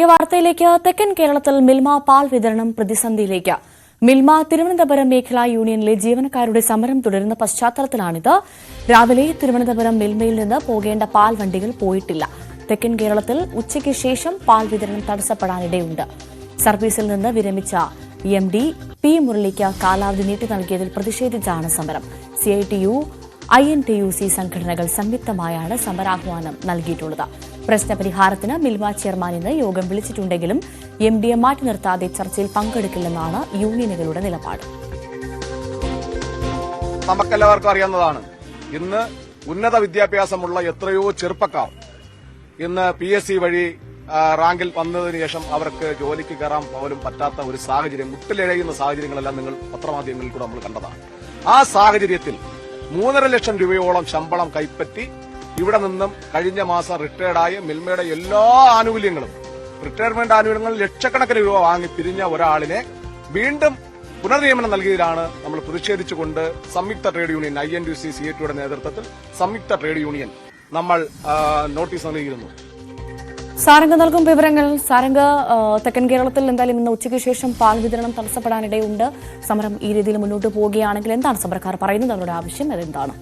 കാർഷിക വാർത്തയിലേക്ക് തെക്കൻ കേരളത്തിൽ മിൽമ പാൽ വിതരണം പ്രതിസന്ധിയിലേക്ക്. മിൽമ തിരുവനന്തപുരം മേഖലാ യൂണിയനിലെ ജീവനക്കാരുടെ സമരം തുടരുന്ന പശ്ചാത്തലത്തിലാണിത്. രാവിലെ തിരുവനന്തപുരം മിൽമയിൽ നിന്ന് പോകേണ്ട പാൽ വണ്ടികൾ പോയിട്ടില്ല. തെക്കൻ കേരളത്തിൽ ഉച്ചയ്ക്ക് ശേഷം പാൽ വിതരണം തടസ്സപ്പെടാനിടയുണ്ട്. സർവീസിൽ നിന്ന് വിരമിച്ച എം ഡി പി മുരളിക്ക് കാലാവധി നീട്ടി നൽകിയതിൽ പ്രതിഷേധിച്ചാണ് സമരം. C I N T U C സംഘടനകൾ സംയുക്തമായാണ് സമരാഹ്വാനം നൽകിയിട്ടുള്ളത്. പ്രശ്നപരിഹാരത്തിന് മിൽമ ചെയർമാൻ ഇന്ന് യോഗം വിളിച്ചിട്ടുണ്ടെങ്കിലും എം ഡിയെ മാറ്റി നിർത്താതെ ചർച്ചയിൽ പങ്കെടുക്കില്ലെന്നാണ് യൂണിയനുകളുടെ നിലപാട്. നമുക്കെല്ലാവർക്കും അറിയാവുന്നതാണ്. ഇന്ന് ഉന്നത വിദ്യാഭ്യാസമുള്ള എത്രയോ ചെറുപ്പക്കാർ ഇന്ന് പി എസ് സി വഴി റാങ്കിൽ വന്നതിന് ശേഷം അവർക്ക് ജോലിക്ക് കയറാൻ പോലും പറ്റാത്ത ഒരു സാഹചര്യം മുട്ടിലിഴയുന്ന സാഹചര്യങ്ങളെല്ലാം നിങ്ങൾ പത്രമാധ്യമങ്ങളിൽ കൂടെ നമ്മൾ കണ്ടതാണ്. ആ സാഹചര്യത്തിൽ മൂന്നര ലക്ഷം രൂപയോളം ശമ്പളം കൈപ്പറ്റി ഇവിടെ നിന്നും കഴിഞ്ഞ മാസം റിട്ടയർഡായ മിൽമയുടെ എല്ലാ ആനുകൂല്യങ്ങളും റിട്ടയർമെന്റ് ആനുകൂല്യങ്ങൾ ലക്ഷക്കണക്കിന് രൂപ വാങ്ങി പിരിഞ്ഞ ഒരാളിനെ വീണ്ടും പുനർനിയമനം നൽകിയതിലാണ് നമ്മൾ പ്രതിഷേധിച്ചുകൊണ്ട് സംയുക്ത trade union I N D C C A ടിയുടെ നേതൃത്വത്തിൽ സംയുക്ത ട്രേഡ് യൂണിയൻ നമ്മൾ നോട്ടീസ് നൽകിയിരുന്നു. സാരംഗ് നൽകും വിവരങ്ങൾ. സാരംഗ തെക്കൻ കേരളത്തിൽ എന്തായാലും ഇന്ന് ഉച്ചയ്ക്ക് ശേഷം പാൽ വിതരണം തടസ്സപ്പെടാനിടയുണ്ട്. സമരം ഈ രീതിയിൽ മുന്നോട്ട് പോവുകയാണെങ്കിൽ എന്താണ് സമരക്കാർ പറയുന്നത്? അവരുടെ ആവശ്യം അതെന്താണ്?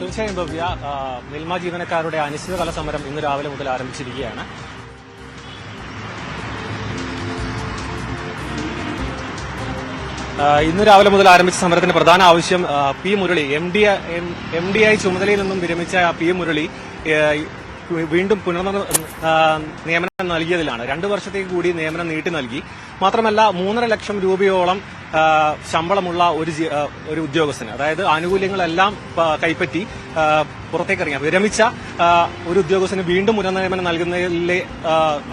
തീർച്ചയായും ഭവ്യ മിൽമ ജീവനക്കാരുടെ അനിശ്ചിതകാല സമരം ഇന്ന് രാവിലെ മുതൽ ആരംഭിച്ചിരിക്കുകയാണ്. ഇന്ന് രാവിലെ മുതൽ ആരംഭിച്ച സമരത്തിന്റെ പ്രധാന ആവശ്യം P Murali. M D M D I ചുമതലയിൽ നിന്നും വിരമിച്ച പി മുരളി വീണ്ടും പുനർ നിയമനം നൽകിയതിലാണ്. രണ്ടു വർഷത്തേക്ക് കൂടി നിയമനം നീട്ടി നൽകി. മാത്രമല്ല മൂന്നര ലക്ഷം രൂപയോളം ശമ്പളമുള്ള ഒരു ഒരു ഉദ്യോഗസ്ഥന് അതായത് ആനുകൂല്യങ്ങളെല്ലാം കൈപ്പറ്റി പുറത്തേക്കിറങ്ങിയ വിരമിച്ച ഒരു ഉദ്യോഗസ്ഥന് വീണ്ടും പുനർനിയമനം നൽകുന്നതിലെ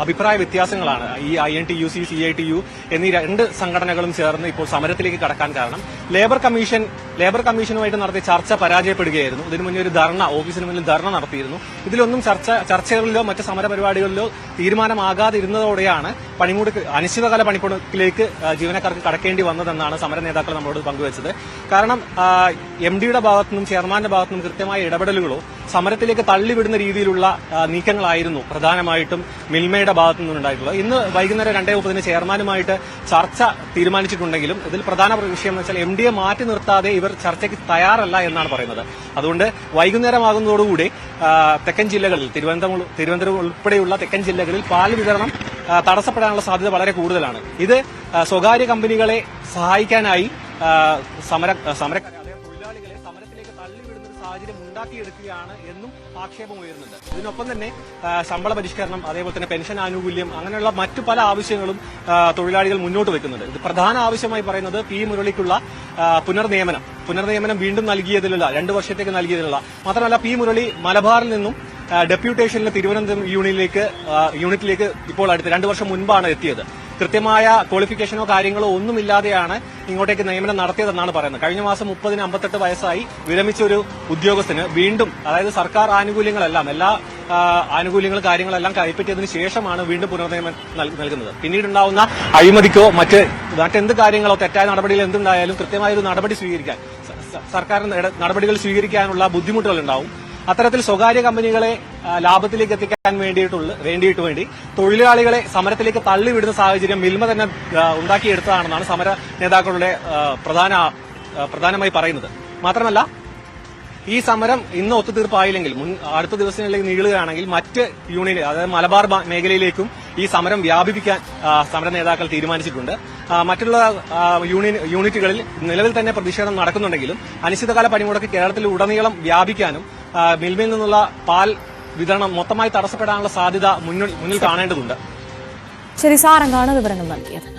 അഭിപ്രായ വ്യത്യാസങ്ങളാണ് ഈ I N T U C C I T U എന്നീ രണ്ട് സംഘടനകളും ചേർന്ന് ഇപ്പോൾ സമരത്തിലേക്ക് കടക്കാൻ കാരണം. ലേബർ കമ്മീഷൻ ലേബർ കമ്മീഷനുമായിട്ട് നടത്തിയ ചർച്ച പരാജയപ്പെടുകയായിരുന്നു. ഇതിനു മുന്നേ ഒരു ധർണ ഓഫീസിന് മുന്നിൽ ധർണ നടത്തിയിരുന്നു. ഇതിലൊന്നും ചർച്ച ചർച്ചകളിലോ മറ്റ് സമരപരിപാടികളിലോ തീരുമാനമാകാതിരുന്നതോടെയാണ് പണിമുടക്ക് അനിശ്ചിതകാല പണിമുടക്കിലേക്ക് ജീവനക്കാർക്ക് കടക്കേണ്ടി വന്നതെന്നാണ് സമര നേതാക്കൾ നമ്മളോട് പങ്കുവച്ചത്. കാരണം എം ഡിയുടെ ഭാഗത്തുനിന്നും ചെയർമാന്റെ ഭാഗത്തുനിന്നും കൃത്യമായ ഇടപെടലുകളോ സമരത്തിലേക്ക് തള്ളിവിടുന്ന രീതിയിലുള്ള നീക്കങ്ങളായിരുന്നു പ്രധാനമായിട്ടും മിൽമയുടെ ഭാഗത്തു നിന്നുണ്ടായിട്ടുള്ളത് ഇന്ന് വൈകുന്നേരം രണ്ടേ മുപ്പതിന് ചെയർമാനുമായിട്ട് ചർച്ച തീരുമാനിച്ചിട്ടുണ്ടെങ്കിലും ഇതിൽ പ്രധാന വിഷയം എന്ന് വെച്ചാൽ എം ഡിയെ മാറ്റി നിർത്താതെ ഇവർ ചർച്ചയ്ക്ക് തയ്യാറല്ല എന്നാണ് പറയുന്നത്. അതുകൊണ്ട് വൈകുന്നേരമാകുന്നതോടുകൂടി തെക്കൻ ജില്ലകളിൽ തിരുവനന്തപുരം തിരുവനന്തപുരം ഉൾപ്പെടെയുള്ള തെക്കൻ ജില്ലകളിൽ പാൽ വിതരണം തടസ്സപ്പെടാനുള്ള സാധ്യത വളരെ കൂടുതലാണ്. ഇത് സ്വകാര്യ കമ്പനികളെ സഹായിക്കാനായി സമര സമര സാഹചര്യം ഉണ്ടാക്കിയെടുക്കുകയാണ് എന്നും ആക്ഷേപം ഉയരുന്നുണ്ട്. ഇതിനൊപ്പം തന്നെ ശമ്പള പരിഷ്കരണം അതേപോലെ തന്നെ പെൻഷൻ ആനുകൂല്യം അങ്ങനെയുള്ള മറ്റു പല ആവശ്യങ്ങളും തൊഴിലാളികൾ മുന്നോട്ട് വെക്കുന്നുണ്ട്. ഇത് പ്രധാന ആവശ്യമായി പറയുന്നത് പി മുരളിക്കുള്ള പുനർനിയമനം. പുനർനിയമനം വീണ്ടും നൽകിയതിലുള്ള രണ്ടു വർഷത്തേക്ക് നൽകിയതിലുള്ള. മാത്രമല്ല പി മുരളി മലബാറിൽ നിന്നും ഡെപ്യൂട്ടേഷനിൽ തിരുവനന്തപുരം യൂണിയനിലേക്ക് യൂണിറ്റിലേക്ക് ഇപ്പോൾ അടുത്ത് രണ്ടു വർഷം മുൻപാണ് എത്തിയത്. കൃത്യമായ ക്വാളിഫിക്കേഷനോ കാര്യങ്ങളോ ഒന്നുമില്ലാതെയാണ് ഇങ്ങോട്ടേക്ക് നിയമനം നടത്തിയതെന്നാണ് പറയുന്നത്. കഴിഞ്ഞ മാസം മുപ്പതിന് അമ്പത്തെട്ട് വയസ്സായി വിരമിച്ച ഒരു ഉദ്യോഗസ്ഥന് വീണ്ടും അതായത് സർക്കാർ ആനുകൂല്യങ്ങളെല്ലാം എല്ലാ ആനുകൂല്യങ്ങൾ കാര്യങ്ങളെല്ലാം കൈപ്പറ്റിയതിനു ശേഷമാണ് വീണ്ടും പുനർനിയമനം നൽ- നൽകുന്നത്. പിന്നീടുണ്ടാവുന്ന അഴിമതിക്കോ മറ്റ് മറ്റെന്ത് കാര്യങ്ങളോ തെറ്റായ നടപടികൾ എന്തുണ്ടായാലും കൃത്യമായ ഒരു നടപടി സ്വീകരിക്കാൻ സർക്കാർ നടപടികൾ സ്വീകരിക്കാനുള്ള ബുദ്ധിമുട്ടുകൾ ഉണ്ടാവും അത്തരത്തിൽ സ്വകാര്യ കമ്പനികളെ ലാഭത്തിലേക്ക് എത്തിക്കാൻ വേണ്ടിയിട്ടുള്ള വേണ്ടിയിട്ട് വേണ്ടി തൊഴിലാളികളെ സമരത്തിലേക്ക് തള്ളിവിടുന്ന സാഹചര്യം മിൽമ തന്നെ ഉണ്ടാക്കിയെടുത്തതാണെന്നാണ് സമര നേതാക്കളുടെ പ്രധാന പ്രധാനമായി പറയുന്നത്. മാത്രമല്ല ഈ സമരം ഇന്ന് ഒത്തുതീർപ്പായില്ലെങ്കിൽ മുൻ അടുത്ത ദിവസങ്ങളിലേക്ക് നീളുകയാണെങ്കിൽ മറ്റ് യൂണിയൻ അതായത് മലബാർ മേഖലയിലേക്കും ഈ സമരം വ്യാപിപ്പിക്കാൻ സമര നേതാക്കൾ തീരുമാനിച്ചിട്ടുണ്ട്. മറ്റുള്ള യൂണിയൻ യൂണിറ്റുകളിൽ നിലവിൽ തന്നെ പ്രതിഷേധം നടക്കുന്നുണ്ടെങ്കിലും അനിശ്ചിതകാല പണിമുടക്ക് കേരളത്തിൽ ഉടനീളം വ്യാപിക്കാനും മിൽമയിൽ നിന്നുള്ള പാൽ വിതരണം മൊത്തമായി തടസ്സപ്പെടാനുള്ള സാധ്യത മുന്നിൽ മുന്നിൽ കാണേണ്ടതുണ്ട്. ശരി സാരംഗാണ് വിവരങ്ങൾ നൽകിയത്.